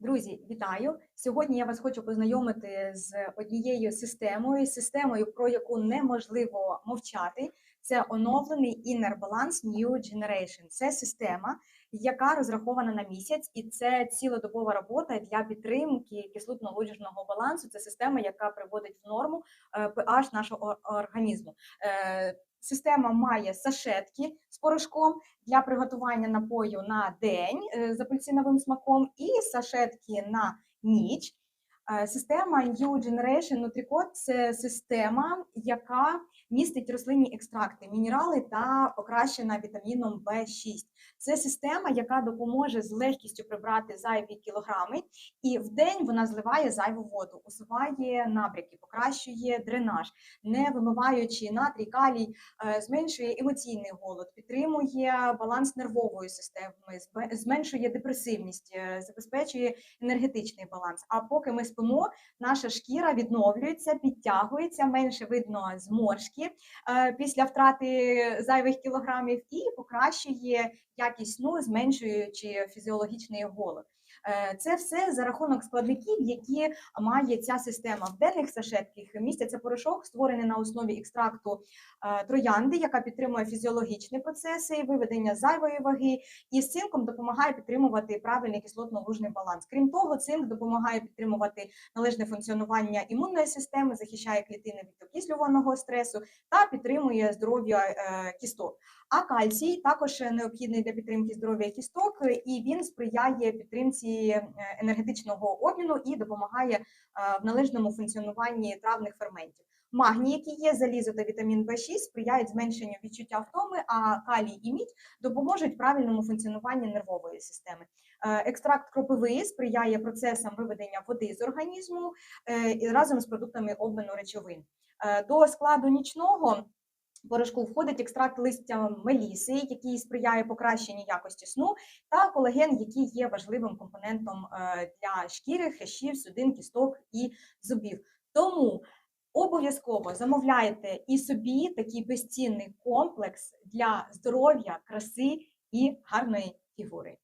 Друзі, вітаю! Сьогодні я вас хочу познайомити з однією системою, системою, про яку неможливо мовчати. Це оновлений Inner Balance New Generation. Це система, яка розрахована на місяць, і це цілодобова робота для підтримки кислотно-лужного балансу. Це система, яка приводить в норму е, pH нашого організму. Система має сашетки з порошком для приготування напою на день е, з апельсиновим смаком і сашетки на ніч. Е, Система New Generation Nutricot – це система, яка містить рослинні екстракти, мінерали та покращена вітаміном В6. Це система, яка допоможе з легкістю прибрати зайві кілограми, і в день вона зливає зайву воду, усуває набряки, покращує дренаж, не вимиваючи натрій, калій, е, зменшує емоційний голод, підтримує баланс нервової системи, зменшує депресивність, е, забезпечує енергетичний баланс. А поки ми спимо, наша шкіра відновлюється, підтягується, менше видно зморшки е, після втрати зайвих кілограмів і покращує якість сну, зменшуючи фізіологічний голод. Е, Це все за рахунок складників, які має ця система. В денних сашетках містяться порошок, створений на основі екстракту е, троянди, яка підтримує фізіологічні процеси, виведення зайвої ваги, і з цинком допомагає підтримувати правильний кислотно-лужний баланс. Крім того, цинк допомагає підтримувати належне функціонування імунної системи, захищає клітини від окислюваного стресу та підтримує здоров'я е, кісток. А кальцій також необхідний для підтримки здоров'я кісток, і він сприяє підтримці е, енергетичного обміну і допомагає е, в належному функціонуванні травних ферментів. Магній, який є, залізо та вітамін В6 сприяють зменшенню відчуття втоми, а калій і мідь допоможуть правильному функціонуванню нервової системи. Е, Екстракт кропиви сприяє процесам виведення води з організму разом з продуктами обміну речовин. До складу нічного порошку входить екстракт листя меліси, який сприяє покращенню якості сну, та колаген, який є важливим компонентом е, для шкіри, хрящів, судин, кісток і зубів. Тому обов'язково замовляйте і собі такий безцінний комплекс для здоров'я, краси і гарної фігури.